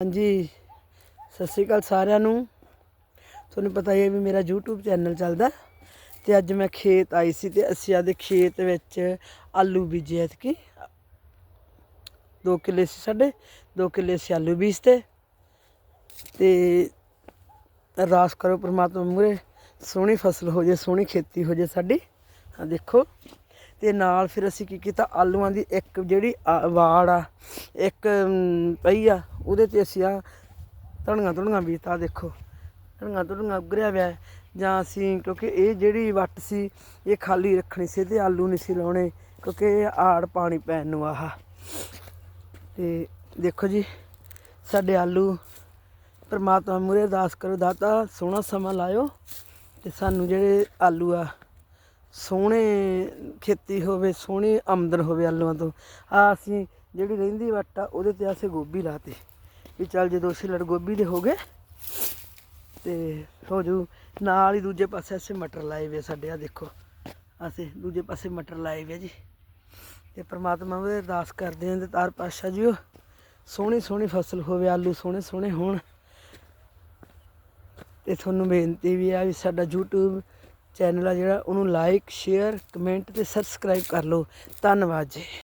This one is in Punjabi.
ਹਾਂਜੀ, ਸਤਿ ਸ਼੍ਰੀ ਅਕਾਲ ਸਾਰਿਆਂ ਨੂੰ। ਤੁਹਾਨੂੰ ਪਤਾ ਹੀ ਹੈ ਵੀ ਮੇਰਾ YouTube ਚੈਨਲ ਚੱਲਦਾ ਤੇ ਅੱਜ ਮੈਂ ਖੇਤ ਆਈ ਸੀ ਤੇ ਅਸੀਂ ਆਦੇ ਖੇਤ ਵਿੱਚ ਆਲੂ ਬੀਜੇ ਐਤਕੀ। 2 ਕਿੱਲੇ ਸੀ ਸਾਡੇ 2 ਕਿੱਲੇ ਸੀ ਆਲੂ ਬੀਜਤੇ। ਤੇ ਅਰਦਾਸ ਕਰੋ ਪ੍ਰਮਾਤਮਾ ਮੂਰੇ ਸੋਹਣੀ ਫਸਲ ਹੋ ਜੇ, ਸੋਹਣੀ ਖੇਤੀ ਹੋ ਜੇ ਸਾਡੀ। ਆ ਦੇਖੋ। ਤੇ ਨਾਲ ਫਿਰ ਅਸੀਂ ਕੀ ਕੀਤਾ, ਆਲੂਆਂ ਦੀ ਇੱਕ ਜਿਹੜੀ ਆ- ਵਾੜ ਆ, ਇੱਕ ਪਈ ਆ, ਉਹਦੇ ਤੇ ਅਸੀਂ ਆ ਧਣੀਆਂ ਧੁਣੀਆਂ ਬੀਜਤਾ, ਦੇਖੋ। ਧਣੀਆਂ ਧੁਣੀਆਂ ਉੱਗਰਿਆ ਹੋਇਆ ਜਾਂ ਅਸੀਂ ਕਿਉਂਕਿ ਇਹ ਜਿਹੜੀ ਵੱਟ ਸੀ, ਇਹ ਖਾਲੀ ਰੱਖਣੀ ਸੀ ਤੇ ਆਲੂ ਨਹੀਂ ਸੀ ਲਾਉਣੇ, ਕਿਉਂਕਿ ਇਹ ਆੜ ਪਾਣੀ ਪੈਣ ਨੂੰ ਆਹ। ਤੇ ਦੇਖੋ ਜੀ, ਸਾਡੇ ਆਲੂ ਪਰਮਾਤਮਾ ਮੂਰੇ ਅਰਦਾਸ ਕਰੋ, ਦਾਤਾ ਸੋਹਣਾ ਸਮਾਂ ਲਾਇਓ ਤੇ ਸਾਨੂੰ ਜਿਹੜੇ ਆਲੂ ਆ ਸੋਹਣੇ ਖੇਤੀ ਹੋਵੇ, ਸੋਹਣੀ ਆਮਦਨ ਹੋਵੇ ਆਲੂਆਂ ਤੋਂ ਆ ਅਸੀਂ ਜਿਹੜੀ ਰਹਿੰਦੀ ਵੱਟ ਆ, ਉਹਦੇ ਤੇ ਅਸੀਂ ਗੋਭੀ ਲਾਤੇ। ਵੀ ਚੱਲ ਜਦੋਂ ਲੜ ਗੋਭੀ ਦੇ ਹੋ ਗਏ, ਤੇ ਹੋ ਜੂ, ਨਾਲ ਹੀ ਦੂਜੇ ਪਾਸੇ ਅਸੀਂ ਮਟਰ ਲਾਏ ਵੇ ਸਾਡੇ ਆ ਦੇਖੋ। ਅਸੀਂ ਦੂਜੇ ਪਾਸੇ ਮਟਰ ਲਾਏ ਵੇ ਜੀ। ਤੇ ਪ੍ਰਮਾਤਮਾ ਵੀ ਅਰਦਾਸ ਕਰਦੇ ਆਂ ਤੇ ਤਾਰ ਪਾਸ਼ਾ ਜੀਓ, ਸੋਹਣੀ ਸੋਹਣੀ ਫਸਲ ਹੋਵੇ, ਆਲੂ ਸੋਹਣੇ ਸੋਹਣੇ ਹੋਣ। ਤੇ ਤੁਹਾਨੂੰ ਬੇਨਤੀ ਵੀ ਆ ਵੀ ਸਾਡਾ YouTube ਚੈਨਲ ਆ ਜਿਹੜਾ ਉਹਨੂੰ ਲਾਈਕ ਸ਼ੇਅਰ ਕਮੈਂਟ ਤੇ ਸਬਸਕ੍ਰਾਈਬ ਕਰ ਲਓ। ਧੰਨਵਾਦ ਜੀ।